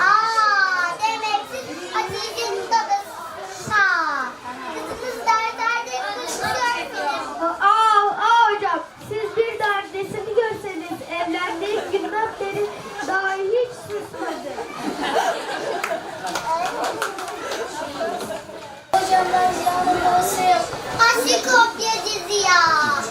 Aa, demek siz Hatice'nin babası. Ha. Kızınız dertlerde konuşuyorsunuz. Aa, hocam, siz bir derdesini görseniz evlendiği günden beri daha hiç susmadı. Hocam ben ziyanın babasıyım. Şey Aşık kopyacı ziyan.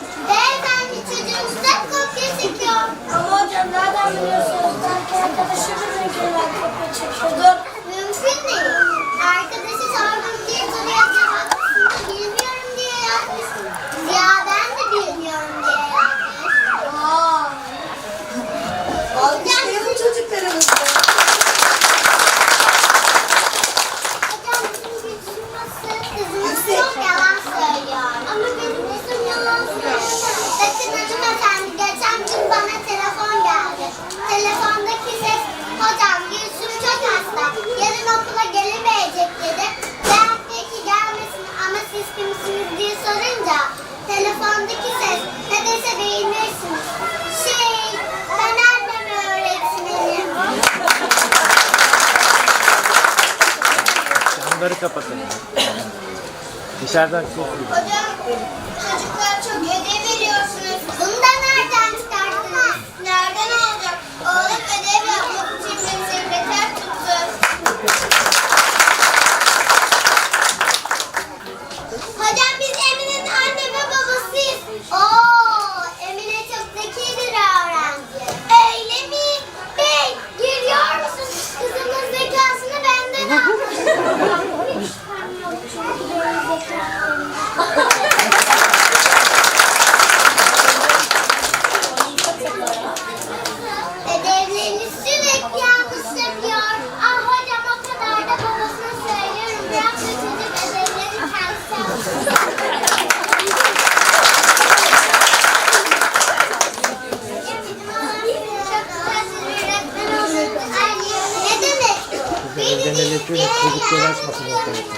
Yarın okula gelemeyecek dedi. Ben peki gelmesin ama siz kimsiniz diye sorunca telefondaki ses nedense beğenmişsiniz. Şey ben anneme öğretmenim. Camları kapatın. Dışarıdan çok Hocam çocuklar çok ödev veriyorsunuz. Bunu Ödevlerini sürekli yanlış yapıyor. Ah hocam o kadar da babasına söylüyorum. Bırak da çocuk ödevlerini kendisi yapsın. Ne demek? Çocukları eğlence açmasın ortalıkta.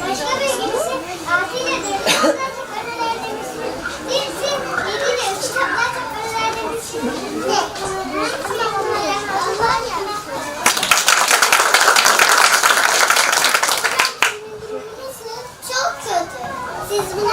Başka bir birisi tatildedir. Ondan çok önelerdemişsin. Birisi yediyle üç kitaplar çok önelerdemişsin. Ne? Allah ya. Çok kötü. Siz bunu